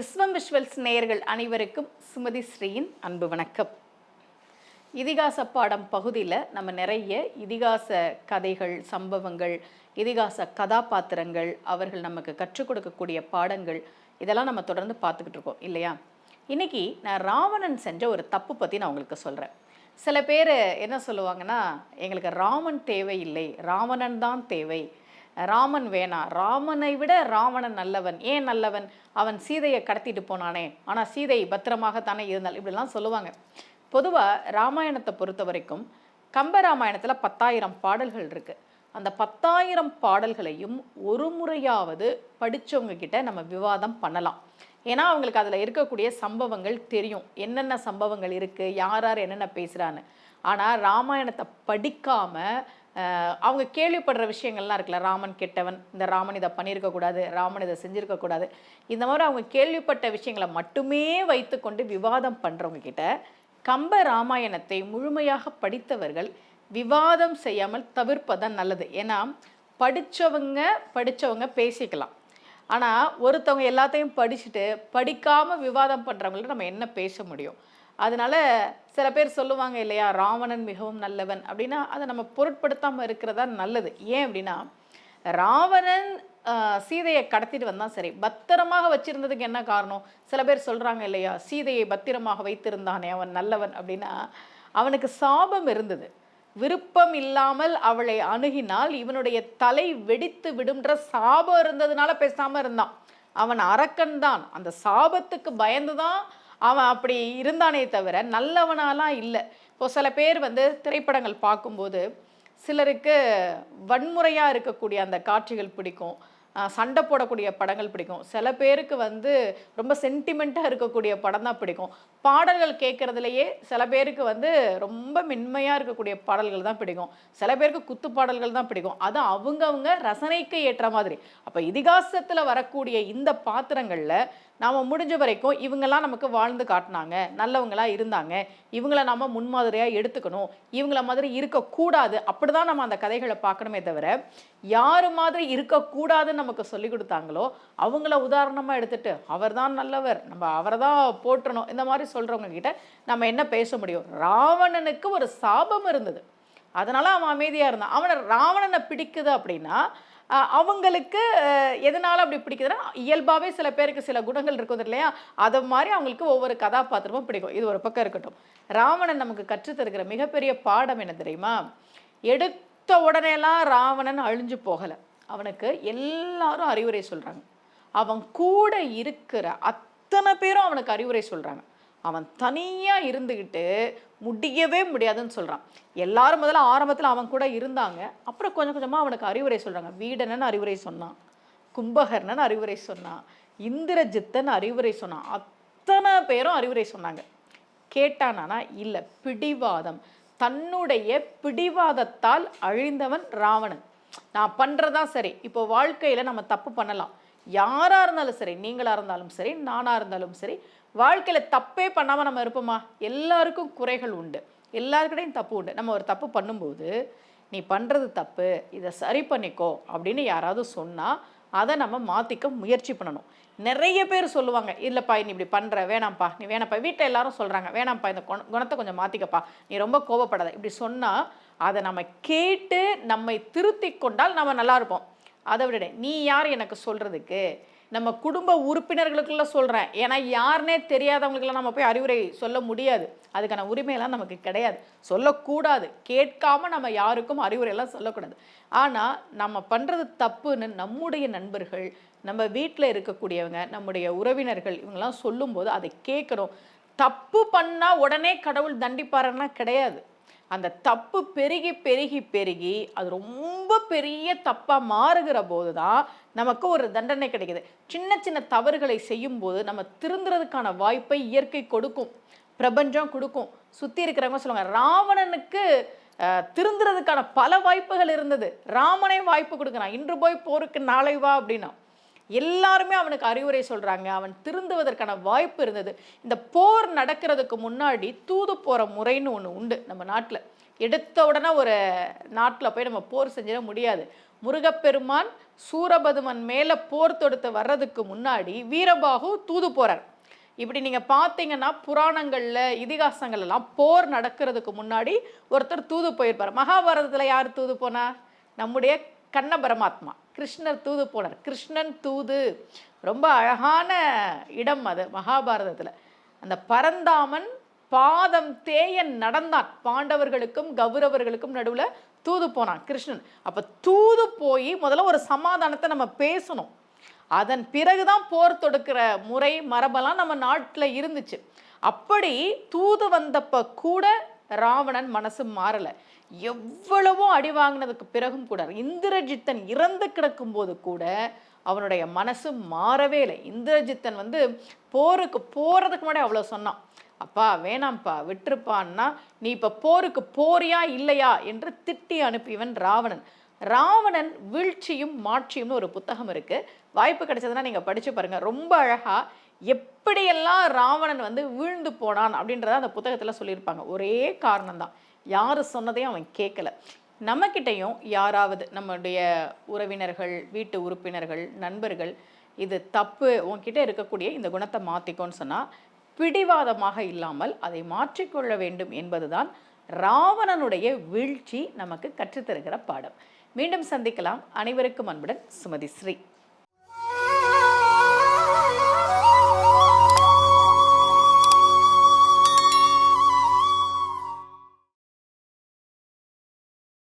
விஸ்வம் விஸ்வல்ஸ் நேயர்கள் அனைவருக்கும் சுமதி ஸ்ரீயின் அன்பு வணக்கம். இதிகாச பாடம் பகுதியில் நம்ம நிறைய இதிகாச கதைகள் சம்பவங்கள் இதிகாச கதாபாத்திரங்கள் அவர்கள் நமக்கு கற்றுக் கொடுக்கக்கூடிய பாடங்கள் இதெல்லாம் நம்ம தொடர்ந்து பார்த்துக்கிட்டு இருக்கோம் இல்லையா? இன்னைக்கு நான் ராவணன் செஞ்ச ஒரு தப்பு பற்றி நான் உங்களுக்கு சொல்கிறேன் சில பேர் என்ன சொல்லுவாங்கன்னா எங்களுக்கு ராமன் தேவையில்லை ராவணன் தான் தேவை ராமன் வேணாம் ராமனை விட ராவணன் நல்லவன். ஏன் நல்லவன்? அவன் சீதையை கடத்திட்டு போனானே. ஆனால் சீதை பத்திரமாகத்தானே இருந்தாள். இப்படிலாம் சொல்லுவாங்க. பொதுவாக ராமாயணத்தை பொறுத்த வரைக்கும் கம்பராமாயணத்தில் பத்தாயிரம் பாடல்கள் இருக்குது அந்த பத்தாயிரம் பாடல்களையும் ஒரு முறையாவது படித்தவங்க கிட்ட நம்ம விவாதம் பண்ணலாம். ஏன்னா அவங்களுக்கு அதில் இருக்கக்கூடிய சம்பவங்கள் தெரியும். என்னென்ன சம்பவங்கள் இருக்குது யார் யார் என்னென்ன பேசுகிறான்னு ஆனால் ராமாயணத்தை படிக்காமல் அவங்க கேள்விப்படுற விஷயங்கள்லாம் இருக்குல்ல ராமன் கெட்டவன் இந்த ராமன் இதை பண்ணியிருக்கக்கூடாது ராமன் இதை செஞ்சுருக்கக்கூடாது இந்த மாதிரி அவங்க கேள்விப்பட்ட விஷயங்களை மட்டுமே வைத்துக்கொண்டு விவாதம் பண்ணுறவங்க கிட்ட கம்ப ராமாயணத்தை முழுமையாக படித்தவர்கள் விவாதம் செய்யாமல் தவிர்ப்பதான் நல்லது. ஏன்னா படித்தவங்க படித்தவங்க பேசிக்கலாம். ஆனால் ஒருத்தவங்க எல்லாத்தையும் படிச்சுட்டு படிக்காமல் விவாதம் பண்ணுறவங்கள்ட்ட நம்ம என்ன பேச முடியும்? அதனால சில பேர் சொல்லுவாங்க இல்லையா ராவணன் மிகவும் நல்லவன். அப்படின்னா அதை நம்ம பொருட்படுத்தாமல் இருக்கிறதா நல்லது. ஏன் அப்படின்னா ராவணன் சீதையை கடத்திட்டு வந்தான் சரி. பத்திரமாக வச்சிருந்ததுக்கு என்ன காரணம்? சில பேர் சொல்கிறாங்க இல்லையா சீதையை பத்திரமாக வைத்திருந்தானே அவன் நல்லவன். அப்படின்னா அவனுக்கு சாபம் இருந்தது. விருப்பம் இல்லாமல் அவளை அணுகினால் இவனுடைய தலை வெடித்து விடும்ன்ற சாபம் இருந்ததுனால பேசாமல் இருந்தான். அவன் அரக்கன் தான். அந்த சாபத்துக்கு பயந்து தான் அவன் அப்படி இருந்தானே தவிர நல்லவனாலாம் இல்லை. இப்போ சில பேர் வந்து திரைப்படங்கள் பார்க்கும்போது சிலருக்கு வன்முறையாக இருக்கக்கூடிய அந்த காட்சிகள் பிடிக்கும். சண்டை போடக்கூடிய படங்கள் பிடிக்கும். சில பேருக்கு வந்து ரொம்ப சென்டிமெண்ட்டாக இருக்கக்கூடிய படம் தான் பிடிக்கும். பாடல்கள் கேட்குறதுலையே சில பேருக்கு வந்து ரொம்ப மென்மையாக இருக்கக்கூடிய பாடல்கள் தான் பிடிக்கும். சில பேருக்கு குத்து பாடல்கள் தான் பிடிக்கும். அது அவங்கவுங்க ரசனைக்கு ஏற்ற மாதிரி. அப்போ இதிகாசத்தில் வரக்கூடிய இந்த பாத்திரங்களில் நாம் முடிஞ்ச வரைக்கும் இவங்கெல்லாம் நமக்கு வாழ்ந்து காட்டினாங்க நல்லவங்களா இருந்தாங்க. இவங்கள நாம் முன்மாதிரியாக எடுத்துக்கணும். இவங்கள மாதிரி இருக்கக்கூடாது. அப்படி தான் நம்ம அந்த கதைகளை பார்க்கணுமே தவிர யார் மாதிரி இருக்கக்கூடாதுன்னு நமக்கு சொல்லி கொடுத்தாங்களோ அவங்கள உதாரணமாக எடுத்துட்டு அவர் தான் நல்லவர் நம்ம அவரை தான் போற்றணும் இந்த மாதிரி சொல்கிறவங்க கிட்ட நம்ம என்ன பேச முடியும்? ராவணனுக்கு ஒரு சாபம் இருந்தது. அதனால் அவன் அமைதியாக இருந்தான். அவனை ராவணனை பிடிக்குது அப்படின்னா அவங்களுக்கு எதனால் எதனால அப்படி பிடிக்குதுன்னா இயல்பாகவே சில பேருக்கு சில குணங்கள் இருக்குது இல்லையா? அதை மாதிரி அவங்களுக்கு ஒவ்வொரு கதாபாத்திரமும் பிடிக்கும். இது ஒரு பக்கம் இருக்கட்டும். ராவணன் நமக்கு கற்றுத்தருக்கிற மிகப்பெரிய பாடம் என்ன தெரியுமா? எடுத்த உடனேலாம் ராவணன் அழிஞ்சு போகலை. அவனுக்கு எல்லாரும் அறிவுரை சொல்கிறாங்க அவன் கூட இருக்கிற அத்தனை பேரும் அவனுக்கு அறிவுரை சொல்கிறாங்க அவன் தனியாக இருந்துக்கிட்டு முடியவே முடியாதுன்னு சொல்கிறான் எல்லாரும் முதல்ல ஆரம்பத்தில் அவன் கூட இருந்தாங்க. அப்புறம் கொஞ்சம் கொஞ்சமாக அவனுக்கு அறிவுரை சொல்கிறாங்க வீடனன் அறிவுரை சொன்னான். கும்பகர்ணன் அறிவுரை சொன்னான். இந்திரஜித்தன் அறிவுரை சொன்னான். அத்தனை பேரும் அறிவுரை சொன்னாங்க. கேட்டானானா இல்லை பிடிவாதம். தன்னுடைய பிடிவாதத்தால் அழிந்தவன் ராவணன். நான் பண்ணுறதான் சரி. இப்போ வாழ்க்கையில் நம்ம தப்பு பண்ணலாம். யாராக இருந்தாலும் சரி நீங்களாக இருந்தாலும் சரி நானாக இருந்தாலும் சரி வாழ்க்கையில் தப்பே பண்ணாமல் நம்ம இருப்போமா? எல்லாருக்கும் குறைகள் உண்டு. எல்லாருக்கிட்டையும் தப்பு உண்டு. நம்ம ஒரு தப்பு பண்ணும்போது நீ பண்ணுறது தப்பு இதை சரி பண்ணிக்கோ அப்படின்னு யாராவது சொன்னால் அதை நம்ம மாற்றிக்க முயற்சி பண்ணணும். நிறைய பேர் சொல்லுவாங்க இல்லைப்பா நீ இப்படி பண்ணுற வேணாம்ப்பா நீ வேணாம்ப்பா. வீட்டில் எல்லாரும் சொல்கிறாங்க வேணாம்ப்பா இந்த குண- குணத்தை கொஞ்சம் மாற்றிக்கப்பா நீ ரொம்ப கோவப்படாத. இப்படி சொன்னால் அதை நம்ம கேட்டு நம்மை திருத்தி கொண்டால் நம்ம நல்லா இருப்போம். அதை விட நீ யார் எனக்கு சொல்கிறதுக்கு நம்ம குடும்ப உறுப்பினர்களுக்குள்ள சொல்கிறேன் ஏன்னா யாருனே தெரியாதவங்களுக்கெல்லாம் நம்ம போய் அறிவுரை சொல்ல முடியாது. அதுக்கான உரிமையெல்லாம் நமக்கு கிடையாது. சொல்லக்கூடாது. கேட்காம நம்ம யாருக்கும் அறிவுரையெல்லாம் சொல்லக்கூடாது. ஆனால் நம்ம பண்ணுறது தப்புன்னு நம்முடைய நண்பர்கள் நம்ம வீட்டில் இருக்கக்கூடியவங்க நம்முடைய உறவினர்கள் இவங்கெல்லாம் சொல்லும்போது அதை கேட்கணும். தப்பு பண்ணால் உடனே கடவுள் தண்டிப்பாருன்னா கிடையாது. அந்த தப்பு பெருகி பெருகி பெருகி அது ரொம்ப பெரிய தப்பாக மாறுகிற போது தான் நமக்கு ஒரு தண்டனை கிடைக்குது. சின்ன சின்ன தவறுகளை செய்யும்போது நம்ம திருந்துறதுக்கான வாய்ப்பை இயற்கை கொடுக்கும். பிரபஞ்சம் கொடுக்கும். சுற்றி இருக்கிறவங்க சொல்லுவாங்க ராவணனுக்கு திருந்துறதுக்கான பல வாய்ப்புகள் இருந்தது. ராமனே வாய்ப்பு கொடுக்குறான் இன்று போய் போருக்கு நாளை வா அப்படின்னா. எல்லாருமே அவனுக்கு அறிவுரை சொல்கிறாங்க அவன் திருந்துவதற்கான வாய்ப்பு இருந்தது. இந்த போர் நடக்கிறதுக்கு முன்னாடி தூது போகிற முறைன்னு ஒன்று உண்டு நம்ம நாட்டில். எடுத்த உடனே ஒரு நாட்டில் போய் நம்ம போர் செஞ்சிட முடியாது. முருகப்பெருமான் சூரபதுமன் மேலே போர் தொடுத்து வர்றதுக்கு முன்னாடி வீரபாகு தூது போகிறார் இப்படி நீங்கள் பார்த்தீங்கன்னா புராணங்களில் இதிகாசங்கள் எல்லாம் போர் நடக்கிறதுக்கு முன்னாடி ஒருத்தர் தூது போயிருப்பார். மகாபாரதத்தில் யார் தூது போனா? நம்முடைய கண்ண பரமாத்மா. கிருஷ்ணர் தூது போனார். கிருஷ்ணன் தூது. ரொம்ப அழகான இடம் அது மகாபாரதத்தில். அந்த பரந்தாமன் பாதம் தேயன் நடந்தான். பாண்டவர்களுக்கும் கௌரவர்களுக்கும் நடுவில் தூது போனான் கிருஷ்ணன். அப்போ தூது போய் முதல்ல ஒரு சமாதானத்தை நம்ம பேசணும். அதன் பிறகுதான் போர் தொடுக்கிற முறை மரபெல்லாம் நம்ம நாட்டில் இருந்துச்சு. அப்படி தூது வந்தப்போ கூட ராவணன் மனசு மாறலை. எவ்வளவோ அடி வாங்கினதுக்கு பிறகும் கூட இந்திரஜித்தன் இறந்து கிடக்கும்போது கூட அவனுடைய மனசு மாறவே இல்லை. இந்திரஜித்தன் வந்து போருக்கு போகிறதுக்கு முன்னாடி அவ்வளோ சொன்னான். அப்பா வேணாம்ப்பா விட்டுருப்பான்னா நீ இப்போ போருக்கு போறியா இல்லையா? என்று திட்டி அனுப்பியவன் ராவணன். ராவணன் வீழ்ச்சியும் மாட்சியும்னு ஒரு புத்தகம் இருக்குது வாய்ப்பு கிடைச்சதுன்னா நீங்கள் படித்து பாருங்கள் ரொம்ப அழகாக எப்படியெல்லாம் ராவணன் வந்து வீழ்ந்து போனான் அப்படின்றத அந்த புத்தகத்தில் சொல்லியிருப்பாங்க. ஒரே காரணம்தான். யார் சொன்னதையும் அவன் கேட்கல நம்மக்கிட்டையும் யாராவது நம்முடைய உறவினர்கள் வீட்டு உறுப்பினர்கள் நண்பர்கள் இது தப்பு உன்கிட்ட இருக்கக்கூடிய இந்த குணத்தை மாற்றிக்கோன்னு சொன்னால் பிடிவாதமாக இல்லாமல் அதை மாற்றிக்கொள்ள வேண்டும் என்பதுதான் ராவணனுடைய வீழ்ச்சி நமக்கு கற்றுத்தருகிற பாடம். மீண்டும் சந்திக்கலாம். அனைவருக்கும் அன்புடன் சுமதி ஸ்ரீ.